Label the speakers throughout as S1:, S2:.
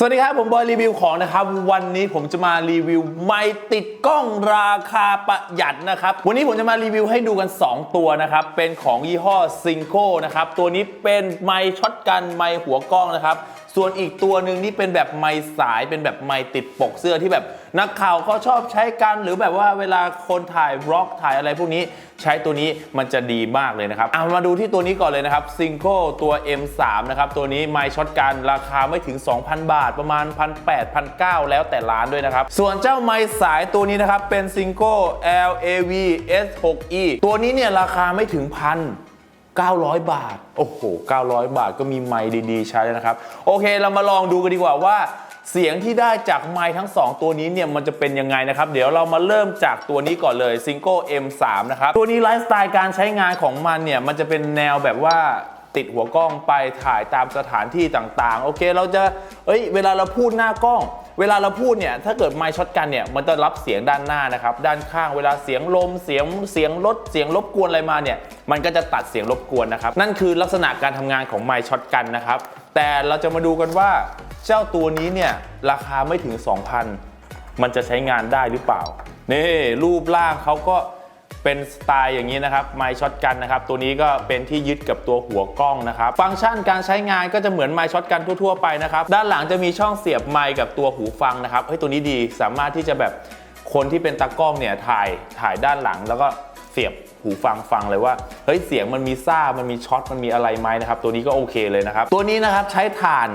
S1: สวัสดีครับ ผมบอยรีวิวของนะครับ วันนี้ผมจะมารีวิวไม้ติดกล้องราคาประหยัดนะครับ วันนี้ผมจะมารีวิวให้ดูกัน 2 ตัวนะครับ เป็นของยี่ห้อซิงโก้นะครับ ตัวนี้เป็นไม้ช็อตกันไม้หัวกล้องนะครับ ส่วนอีกตัวหนึ่งนี่เป็นแบบไม้สายเป็นแบบไม้ติดปกเสื้อที่แบบนักข่าวเขาชอบใช้กัน หรือแบบว่าเวลาคนถ่ายบล็อกถ่ายอะไรพวกนี้ ใช้ตัวนี้มันจะดีมากเลยนะครับเอามาดูที่ตัวนี้ก่อนเลยนะครับซิงโก้ตัว M3 นะครับตัวนี้ไม้ช็อตกันราคาไม่ถึง 2,000 บาท ประมาณ 1,800 1,900 แล้วแต่ร้านด้วยนะครับ ส่วนเจ้าไม้สายตัวนี้นะครับ เป็นซิงโก้ LAV S6E ตัวนี้เนี่ยราคาไม่ถึงพัน900 บาท โอ้โห 900 บาทก็มีไมค์ดี ๆ ใช้แล้วนะครับ โอเค เรามาลองดูกันดีกว่าว่า เสียงที่ได้จากไมค์ทั้ง 2 ตัวนี้เนี่ยมันจะเป็นยังไงนะครับ เดี๋ยวเรามาเริ่มจากตัวนี้ก่อนเลย Single M3 นะครับ ตัวนี้ไลฟ์สไตล์การใช้งานของมันเนี่ย มันจะเป็นแนวแบบว่าติดหัวกล้องไปถ่ายตามสถานที่ต่างๆ โอเค เราจะเอ้ย เวลาเราพูดหน้ากล้อง เวลาเราพูดเนี่ยถ้าเกิดไมค์ช็อตกันเนี่ยมันจะรับเสียงด้านหน้านะครับด้านข้างเวลาเสียงลมเสียงเสียงรถเสียงรบกวนอะไรมาเนี่ยมันก็จะตัดเสียงรบกวนนะครับนั่นคือลักษณะการทำงานของไมค์ช็อตกันนะครับแต่เราจะมาดูกันว่าเจ้าตัวนี้เนี่ยราคาไม่ถึง 2,000 มันจะใช้งานได้หรือเปล่านี่รูปร่างเขาก็ เป็นสไตล์อย่างนี้นะครับไมค์ช็อตกันนะครับตัวนี้ก็เป็นที่ยึดกับตัวหัวกล้องนะครับฟังก์ชันการใช้งานก็จะเหมือนไมค์ช็อตกันทั่วๆไปนะครับด้านหลังจะมีช่องเสียบไมค์กับตัวหูฟังนะครับเฮ้ยตัวนี้ดีสามารถที่จะแบบคนที่เป็นตากล้องเนี่ยถ่ายถ่ายด้านหลังแล้วก็เสียบหูฟังฟังเลยว่าเฮ้ยเสียงมันมีซ่ามันมีช็อตมันมีอะไรไหมนะครับตัวนี้ก็โอเคเลยนะครับตัวนี้นะครับใช้ถ่าน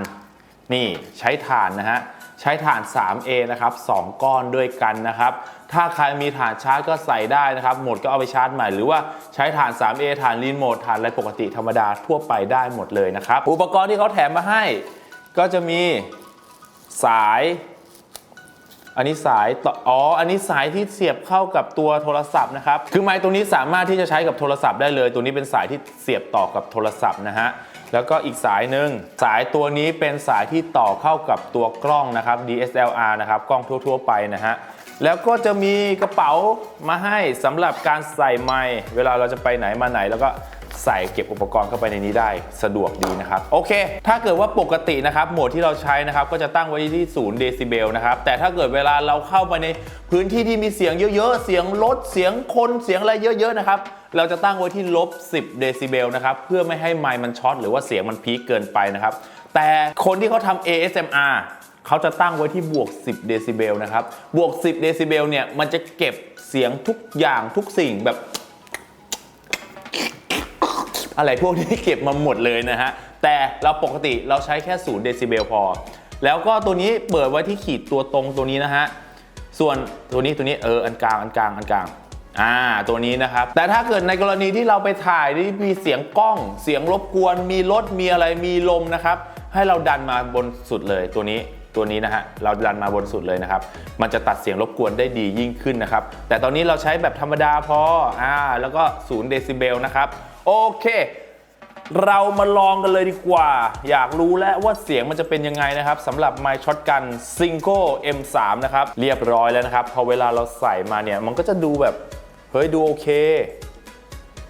S1: นี่ใช้ถ่านนะฮะ ใช้ถ่าน 3A นะครับ2ก้อนด้วยกันนะครับ ถ้าใครมีถ่านชาร์จก็ใส่ได้นะครับ หมดก็เอาไปชาร์จใหม่ หรือว่าใช้ถ่าน 3A ถ่านรีโมทถ่านอะไรปกติธรรมดาทั่วไปได้หมดเลยนะครับ อุปกรณ์ที่เขาแถมมาให้ ก็จะมีสาย อันนี้สายต่ออ๋อ อันนี้สายที่เสียบเข้ากับตัวโทรศัพท์นะครับ คือไมค์ตัวนี้สามารถที่จะใช้กับโทรศัพท์ได้เลย ตัวนี้เป็นสายที่เสียบต่อกับโทรศัพท์นะฮะ แล้วก็อีกสายหนึ่งสายตัวนี้เป็นสายที่ต่อเข้ากับตัวกล้องนะครับ DSLR นะครับกล้องทั่ว ๆ ไปนะฮะแล้วก็จะมีกระเป๋ามาให้สำหรับการใส่ไมค์เวลาเราจะไปไหนมาไหนแล้วก็ ใส่เก็บอุปกรณ์เข้าไปในนี้ได้สะดวกดีนะครับ โอเค ถ้าเกิดว่าปกตินะครับโหมดที่เราใช้นะครับก็จะตั้งไว้ที่0เดซิเบลนะครับแต่ถ้าเกิดเวลาเราเข้าไปในพื้นที่ที่มีเสียงเยอะๆ เสียงรถเสียงคนเสียงอะไรเยอะๆนะครับเราจะตั้งไว้ที่ลบ 10 เดซิเบลนะครับเพื่อไม่ให้ไมค์มันช็อตหรือว่าเสียงมันพีคเกินไปนะครับแต่คนที่เขาทำ ASMR เขาจะตั้งไว้ที่บวก 10 เดซิเบลนะครับ บวก 10 เดซิเบลเนี่ย มันจะเก็บเสียงทุกอย่างทุกสิ่งแบบ อะไรพวกนี้เก็บมาหมดเลยนะฮะ แต่เราปกติเราใช้แค่0เดซิเบลพอ แล้วก็ตัวนี้เปิดไว้ที่ขีดตัวตรงตัวนี้นะฮะ ส่วนตัวนี้ตัวนี้เอออันกลางอันกลางอันกลางอ่าตัวนี้นะครับ แต่ถ้าเกิดในกรณีที่เราไปถ่ายที่มีเสียงกล้อง เสียงรบกวน มีรถมีอะไรมีลมนะครับ ให้เราดันมาบนสุดเลยตัวนี้ตัวนี้นะฮะเราดันมาบนสุดเลยนะครับ มันจะตัดเสียงรบกวนได้ดียิ่งขึ้นนะครับ แต่ตอนนี้เราใช้แบบธรรมดาพออ่าแล้วก็0เดซิเบลนะครับ โอเค เรามาลองกันเลยดีกว่า อยากรู้แล้วว่าเสียงมันจะเป็นยังไงนะครับสำหรับ My Shotgun Single M3 นะครับ เรียบร้อยแล้วนะครับ พอเวลาเราใส่มาเนี่ย มันก็จะดูแบบ เฮ้ย ดูโอเค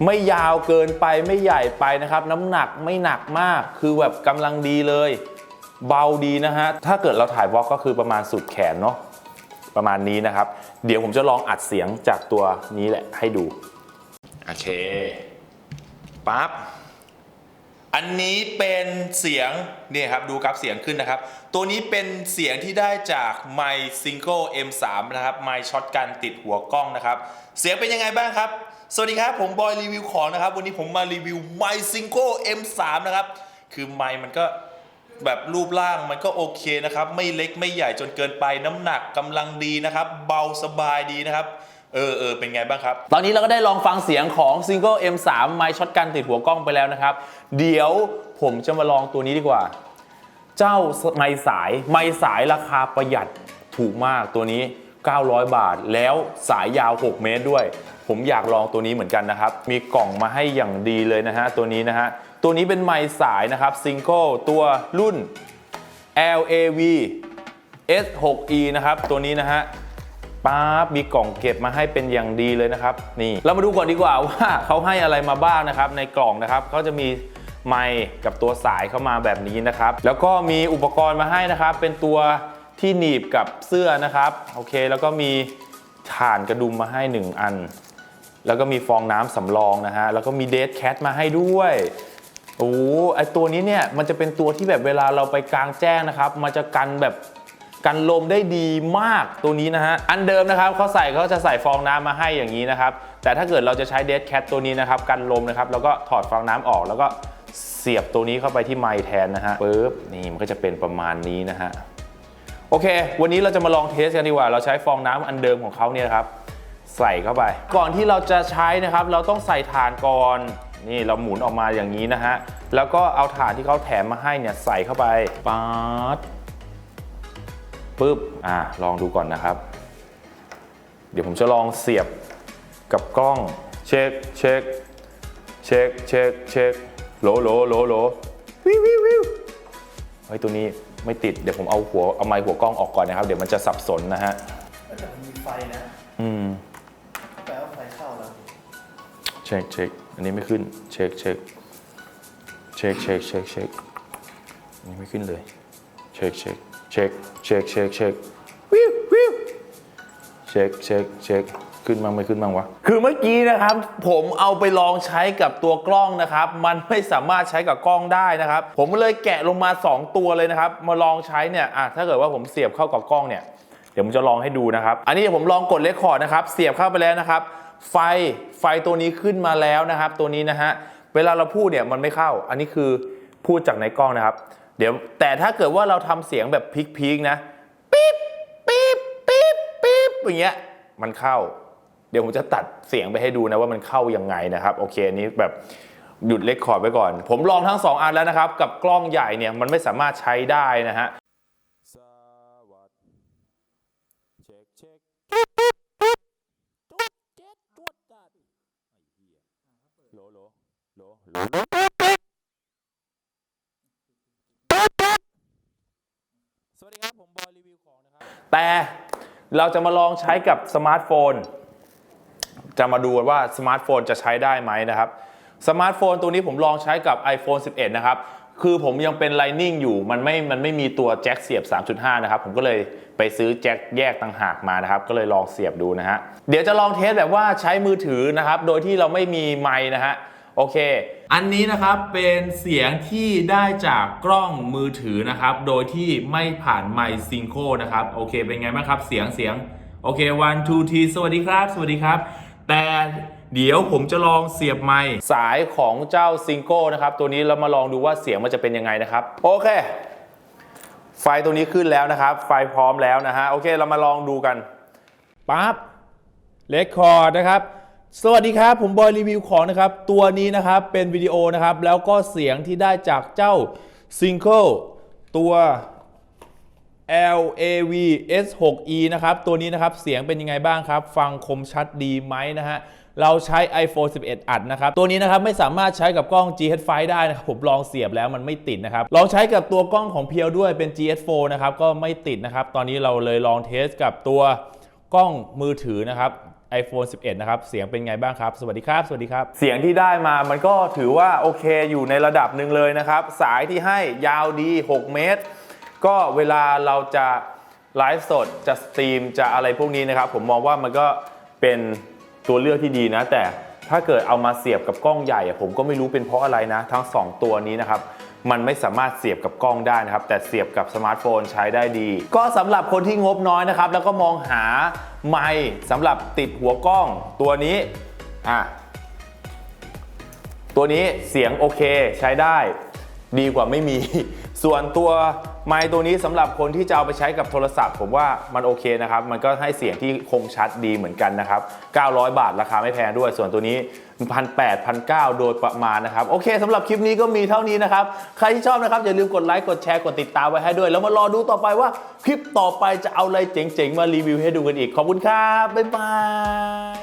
S1: ไม่ยาวเกินไปไม่ใหญ่ไปนะครับ น้ำหนักไม่หนักมากคือแบบกำลังดีเลย เบาดีนะฮะ ถ้าเกิดเราถ่ายวอล์กก็คือประมาณสุดแขนเนาะประมาณนี้นะครับ เดี๋ยวผมจะลองอัดเสียงจากตัวนี้แหละให้ดู โอเค ปั๊บอันนี้เป็นเสียงเนี่ยครับดูกราฟเสียงขึ้นนะครับ ตัวนี้เป็นเสียงที่ได้จาก My Single M3 นะครับ My Shotgun ติดหัวกล้องนะครับ เสียงเป็นยังไงบ้างครับ สวัสดีครับผมบอยรีวิวของนะครับ วันนี้ผมมารีวิว My Single M3 นะครับ คือไมค์มันก็แบบรูปร่างมันก็โอเคนะครับ ไม่เล็กไม่ใหญ่จนเกินไปน้ำหนักกำลังดีนะครับ เบาสบายดีนะครับ เออเออเป็นไงบ้างครับ ตอนนี้เราก็ได้ลองฟังเสียงของ Single M3 ไมช็อตกันติดหัวกล้องไปแล้วนะครับ เดี๋ยวผมจะมาลองตัวนี้ดีกว่า เจ้าไม้สายไม้สายราคาประหยัดถูกมากตัวนี้ 900 บาทแล้วสายยาว 6 เมตรด้วย ผมอยากลองตัวนี้เหมือนกันนะครับ มีกล่องมาให้อย่างดีเลยนะฮะตัวนี้นะฮะตัวนี้เป็นไม้สายนะครับซิงเกิลตัวรุ่น LAV S6E นะครับตัวนี้นะฮะ ป๊าบมีกล่องเก็บมาให้เป็นอย่างดีเลยนะครับนี่เรามาดูก่อนดีกว่าว่าเขาให้อะไรมาบ้างนะครับ ในกล่องนะครับเขาจะมีไมค์กับตัวสายเข้ามาแบบนี้นะครับ แล้วก็มีอุปกรณ์มาให้นะครับ เป็นตัวที่หนีบกับเสื้อนะครับโอเค แล้วก็มีถ่านกระดุมมาให้ 1 อัน แล้วก็มีฟองน้ำสำรองนะฮะแล้วก็มีเดทแคทมาให้ด้วยโอ้ไอตัวนี้เนี่ยมันจะเป็นตัวที่แบบเวลาเราไปกลางแจ้งนะครับ มันจะกันแบบ กันลมได้ดีมากตัวนี้นะฮะ อันเดิมนะครับเขาใส่เขาจะใส่ฟองน้ำมาให้อย่างนี้นะครับ แต่ถ้าเกิดเราจะใช้เดทแคทตัวนี้นะครับ กันลมนะครับ แล้วก็ถอดฟองน้ำออกแล้วก็เสียบตัวนี้เข้าไปที่ไมค์แทนนะฮะปึ๊บนี่มันก็จะเป็นประมาณนี้นะฮะโอเค วันนี้เราจะมาลองเทสกันดีกว่า เราใช้ฟองน้ำอันเดิมของเขาเนี่ยครับใส่เข้าไป ก่อนที่เราจะใช้นะครับ เราต้องใส่ถ่านก่อนนี่เราหมุนออกมาอย่างนี้นะฮะแล้วก็เอาถานที่เขาแถมมาให้เนี่ยใส่เข้าไปป๊าด ปึ๊บอ่าลองดูก่อนนะครับ เดี๋ยวผมจะลองเสียบกับกล้องเช็คเช็คเช็คเช็คเช็คโหลโหลโหลโหลวิววิววิวเฮ้ยตัวนี้ไม่ติดเดี๋ยวผมเอาหัวเอาไมค์หัวกล้องออกก่อนนะครับ เดี๋ยวมันจะสับสนนะฮะ
S2: แต่มันมีไฟนะ
S1: อืม
S2: แปลว่าไฟเข้าแล้ว
S1: เช็คเช็คอันนี้ไม่ขึ้นเช็คเช็คเช็คเช็คเช็คเช็คอันนี้ไม่ขึ้นเลยเช็คเช็ค เช็คเช็คเช็คเช็ควิววิวเช็คเช็คเช็คขึ้นบ้างไม่ขึ้นบ้างวะ คือเมื่อกี้นะครับ ผมเอาไปลองใช้กับตัวกล้องนะครับ มันไม่สามารถใช้กับกล้องได้นะครับ ผมเลยแกะลงมา 2 ตัวเลยนะครับ มาลองใช้เนี่ยอะถ้าเกิดว่าผมเสียบเข้ากับกล้องเนี่ย เดี๋ยวผมจะลองให้ดูนะครับ อันนี้เดี๋ยวผมลองกดเลคคอร์ดนะครับ เสียบเข้าไปแล้วนะครับ ไฟไฟตัวนี้ขึ้นมาแล้วนะครับ ตัวนี้นะฮะ เวลาเราพูดเนี่ยมันไม่เข้า อันนี้คือพูดจากในกล้องนะครับ เดี๋ยวแต่ถ้าเกิดว่าเราทำเสียงแบบพีคๆนะปี๊บปี๊บปี๊บปี๊บอย่างเงี้ยมันเข้า เดี๋ยวผมจะตัดเสียงไปให้ดูนะว่ามันเข้ายังไงนะครับโอเคอันนี้แบบหยุดเลคคอร์ดไว้ก่อน ผมลองทั้งสองอันแล้วนะครับ กับกล้องใหญ่เนี่ยมันไม่สามารถใช้ได้นะฮะโลโหลโหลโหลส วัสดีครับ ผมบอยรีวิวของนะครับ แต่เราจะมาลองใช้กับสมาร์ทโฟน จะมาดูว่าสมาร์ทโฟนจะใช้ได้ไหมนะครับ สมาร์ทโฟนตัวนี้ผมลองใช้กับ iPhone 11 นะครับ คือผมยังเป็น Lightning อยู่ มันไม่ มันไม่มีตัวแจ็คเสียบ 3.5 นะครับ ผมก็เลยไปซื้อแจ็คแยกต่างหากมานะครับ ก็เลยลองเสียบดูนะฮะ เดี๋ยวจะลองเทสแบบว่าใช้มือถือนะครับ โดยที่เราไม่มีไมค์นะฮะ โอเค อันนี้นะครับเป็นเสียงที่ได้จากกล้องมือถือนะครับ โดยที่ไม่ผ่านไมค์ซิงโคนะครับ โอเค เป็นไงบ้างครับ เสียงเสียง โอเค one two three สวัสดีครับ สวัสดีครับ แต่เดี๋ยวผมจะลองเสียบไมค์สายของเจ้าซิงโก้นะครับ ตัวนี้เรามาลองดูว่าเสียงมันจะเป็นยังไงนะครับ โอเค ไฟตัวนี้ขึ้นแล้วนะครับ ไฟพร้อมแล้วนะฮะ โอเค เรามาลองดูกันปั๊บเลคคอร์ดนะครับ สวัสดีครับ ผมบอยรีวิวของนะครับ ตัวนี้นะครับเป็นวิดีโอนะครับ แล้วก็เสียงที่ได้จากเจ้าซิงเกิลตัว LAV S6E นะครับ ตัวนี้นะครับเสียงเป็นยังไงบ้างครับ ฟังคมชัดดีไหมนะฮะเราใช้ iPhone 11 อัดนะครับ ตัวนี้นะครับไม่สามารถใช้กับกล้อง GH5 ได้นะครับผมลองเสียบแล้วมันไม่ติดนะครับ ลองใช้กับตัวกล้องของเพียวด้วยเป็น GH4 นะครับก็ไม่ติดนะครับ ตอนนี้เราเลยลองเทสกับตัวกล้องมือถือนะครับ iPhone 11 นะครับ เสียงเป็นไงบ้างครับ สวัสดีครับ สวัสดีครับ เสียงที่ได้มามันก็ถือว่าโอเคอยู่ในระดับหนึ่งเลยนะครับ สายที่ให้ยาวดี 6 เมตร ก็เวลาเราจะไลฟ์สดจะสตรีมจะอะไรพวกนี้นะครับ ผมมองว่ามันก็เป็นตัวเลือกที่ดีนะ แต่ถ้าเกิดเอามาเสียบกับกล้องใหญ่ ผมก็ไม่รู้เป็นเพราะอะไรนะ ทั้ง 2 ตัวนี้นะครับ มันไม่สามารถเสียบกับกล้องได้นะครับ แต่เสียบกับสมาร์ทโฟนใช้ได้ดี ก็สำหรับคนที่งบน้อยนะครับ แล้วก็มองหาไมค์สำหรับติดหัวกล้องตัวนี้อะตัวนี้เสียงโอเคใช้ได้ดีกว่าไม่มี ส่วนตัว ไมค์ตัวนี้สำหรับคนที่จะเอาไปใช้กับโทรศัพท์ ผมว่ามันโอเคนะครับ มันก็ให้เสียงที่คมชัดดีเหมือนกันนะครับ 900 บาทราคาไม่แพงด้วย ส่วนตัวนี้1,800 1,900โดยประมาณนะครับ โอเคสำหรับคลิปนี้ก็มีเท่านี้นะครับ ใครที่ชอบนะครับ อย่าลืมกดไลค์กดแชร์กดติดตามไว้ให้ด้วย แล้วมารอดูต่อไปว่าคลิปต่อไปจะเอาอะไรเจ๋งๆ มารีวิวให้ดูกันอีก ขอบคุณครับ บ๊ายบาย